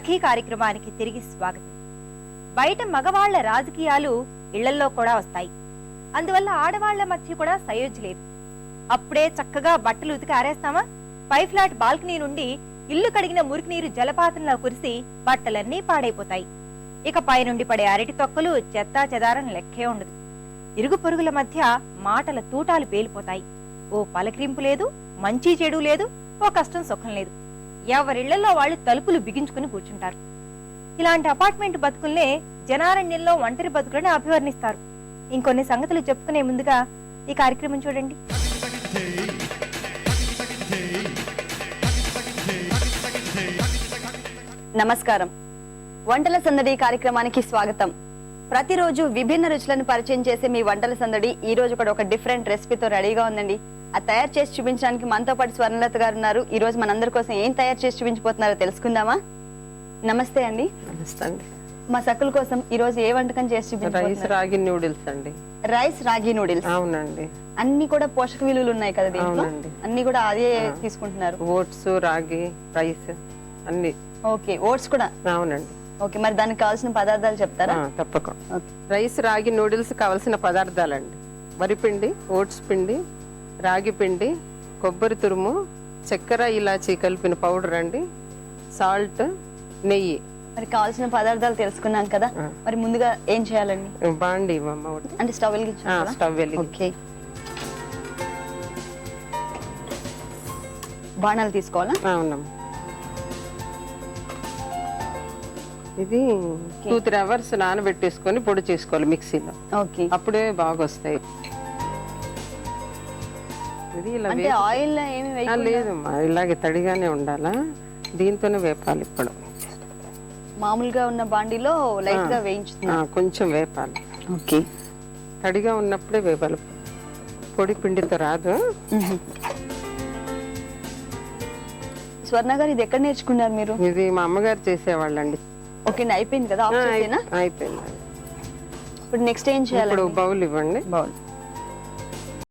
సఖీ కార్యక్రమానికి తిరిగి స్వాగతం. బయట మగవాళ్ళ రాజకీయాలు ఇళ్ళల్లో కూడా వస్తాయి. అందువల్ల ఆడవాళ్ళ మధ్య కూడా సయోజ్ లేదు. అప్పుడే చక్కగా బట్టలు ఉతికి ఆరేస్తామా? పై ఫ్లాట్ బాల్కనీ నుండి ఇల్లు కడిగిన మురికి నీరు జలపాతంలో కురిసి బట్టలన్నీ పాడైపోతాయి. ఇక పైనుండి పడే అరటి తొక్కలు చెత్తా చెదారం లెక్కే ఉండదు. ఇరుగు పొరుగుల మధ్య మాటల తూటాలు పేలిపోతాయి. ఓ పలకరింపు లేదు మంచి చెడు లేదు ఓ కష్టం సుఖం లేదు. ఎవరిళ్ళలో వాళ్ళు తలుపులు బిగించుకుని కూర్చుంటారు. ఇలాంటి అపార్ట్మెంట్ బతుకుల్నే జనారణ్యంలో ఒంటరి బతుకులని అభివర్ణిస్తారు. ఇంకొన్ని సంగతులు చెప్పుకునే ముందుగా ఈ కార్యక్రమం చూడండి. నమస్కారం. వంటల సందడి కార్యక్రమానికి స్వాగతం. ప్రతిరోజు విభిన్న రుచులను పరిచయం చేసే మీ వంటల సందడి ఈ రోజు కూడా ఒక డిఫరెంట్ రెసిపీతో రెడీగా ఉందండి. అది తయారు చేసి చూపించడానికి మనతో పాటు స్వర్ణలత గారు ఉన్నారు. ఈ రోజు మనందరి కోసం ఏం తయారు చేసి చూపించబోతున్నారో తెలుసుకుందామా? నమస్తే అండి. నమస్తే అండి. మా సక్కుల కోసం ఈ రోజు ఏ వంటకం చేసి రైస్ రాగి నూడిల్స్ అండి. రైస్ రాగి నూడిల్స్. అవునండి. అన్ని కూడా పోషక విలువలు ఉన్నాయి కదా దీంట్లో. అన్ని కూడా అదే తీసుకుంటున్నారు. ఓట్స్ రాగి రైస్ అన్ని. ఓకే ఓట్స్ కూడా? అవునండి. ఓకే మరి దానికి కావాల్సిన పదార్థాలు చెప్తారా? తప్పకుండా రైస్ రాగి నూడిల్స్ కావలసిన పదార్థాలండి. వరిపిండి ఓట్స్ పిండి రాగి పిండి కొబ్బరి తురుము చక్కెర ఇలాచీ కలిపిన పౌడర్ అండి సాల్ట్ నెయ్యి. మరి కావాల్సిన పదార్థాలు తెలుసుకున్నాం కదా. మరి ముందుగా ఏం చేయాలండి? బాండి అంటే స్టవ్ స్టవ్ వెలిగి. ఓకే. బాణాలు తీసుకోవాలా? అవునమ్మా ఇది టూ త్రీ అవర్స్ నానబెట్టేసుకొని పొడి చేసుకోవాలి మిక్సీలో. ఓకే అప్పుడే బాగా వస్తాయి ఇది ఇలా అంటే ఆయిల్ ఏమి వేయకుండా? లేదమ్మా ఇలాగే తడిగానే ఉండాలా? దీంతోనే వేపాలి ఇప్పుడు. మామూలుగా ఉన్న బాండీలో లైట్గా వేయించుతున్నా. కొంచెం వేపాలి. ఓకే తడిగా ఉన్నప్పుడే వేపాలి. పొడి పిండితో రాదు. స్వర్ణ గారు ఇది ఎక్కడ నేర్చుకున్నారు మీరు? ఇది మా అమ్మగారు చేసేవాళ్ళండి. ఓకే అయిపోయింది కదా అయిపోయింది. ఇప్పుడు నెక్స్ట్ ఏం చేయాలి ఇప్పుడు బౌల్ ఇవ్వండి. బౌల్.